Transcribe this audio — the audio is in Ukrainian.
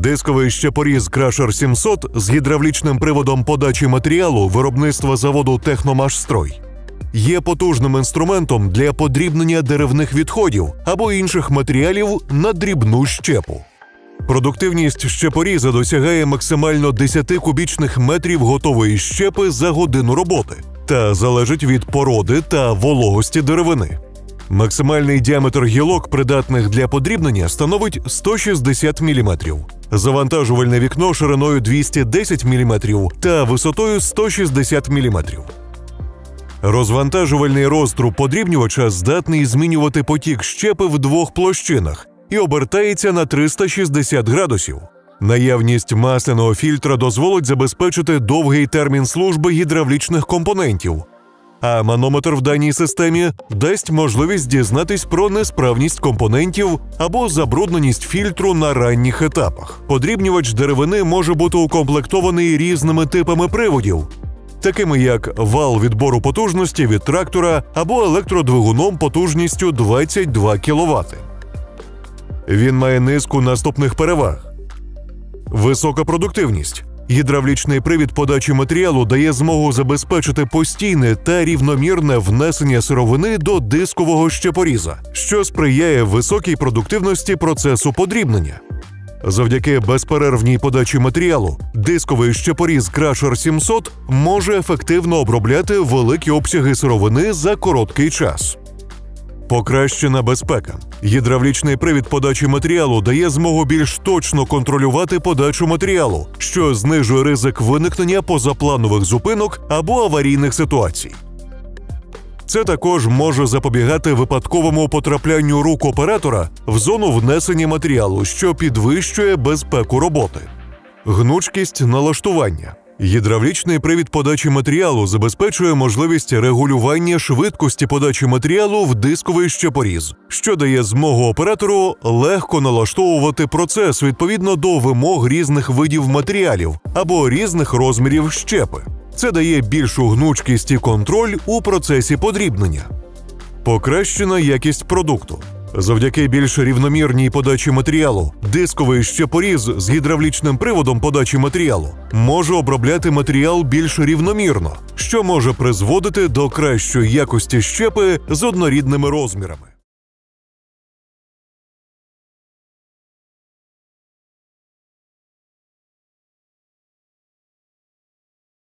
Дисковий щепоріз Crusher 700 з гідравлічним приводом подачі матеріалу виробництва заводу Техномашстрой є потужним інструментом для подрібнення деревних відходів або інших матеріалів на дрібну щепу. Продуктивність щепоріза досягає максимально 10 кубічних метрів готової щепи за годину роботи та залежить від породи та вологості деревини. Максимальний діаметр гілок, придатних для подрібнення, становить 160 мм. Завантажувальне вікно шириною 210 мм та висотою 160 мм. Розвантажувальний розтруб подрібнювача здатний змінювати потік щепи в двох площинах і обертається на 360 градусів. Наявність масляного фільтра дозволить забезпечити довгий термін служби гідравлічних компонентів. А манометр в даній системі дасть можливість дізнатись про несправність компонентів або забрудненість фільтру на ранніх етапах. Подрібнювач деревини може бути укомплектований різними типами приводів, такими як вал відбору потужності від трактора або електродвигуном потужністю 22 кВт. Він має низку наступних переваг: висока продуктивність. Гідравлічний привід подачі матеріалу дає змогу забезпечити постійне та рівномірне внесення сировини до дискового щепоріза, що сприяє високій продуктивності процесу подрібнення. Завдяки безперервній подачі матеріалу, дисковий щепоріз Crusher 700 може ефективно обробляти великі обсяги сировини за короткий час. Покращена безпека. Гідравлічний привід подачі матеріалу дає змогу більш точно контролювати подачу матеріалу, що знижує ризик виникнення позапланових зупинок або аварійних ситуацій. Це також може запобігати випадковому потраплянню рук оператора в зону внесення матеріалу, що підвищує безпеку роботи. Гнучкість налаштування. Гідравлічний привід подачі матеріалу забезпечує можливість регулювання швидкості подачі матеріалу в дисковий щепоріз, що дає змогу оператору легко налаштовувати процес відповідно до вимог різних видів матеріалів або різних розмірів щепи. Це дає більшу гнучкість і контроль у процесі подрібнення. Покращена якість продукту. Завдяки більш рівномірній подачі матеріалу, дисковий щепоріз з гідравлічним приводом подачі матеріалу може обробляти матеріал більш рівномірно, що може призводити до кращої якості щепи з однорідними розмірами.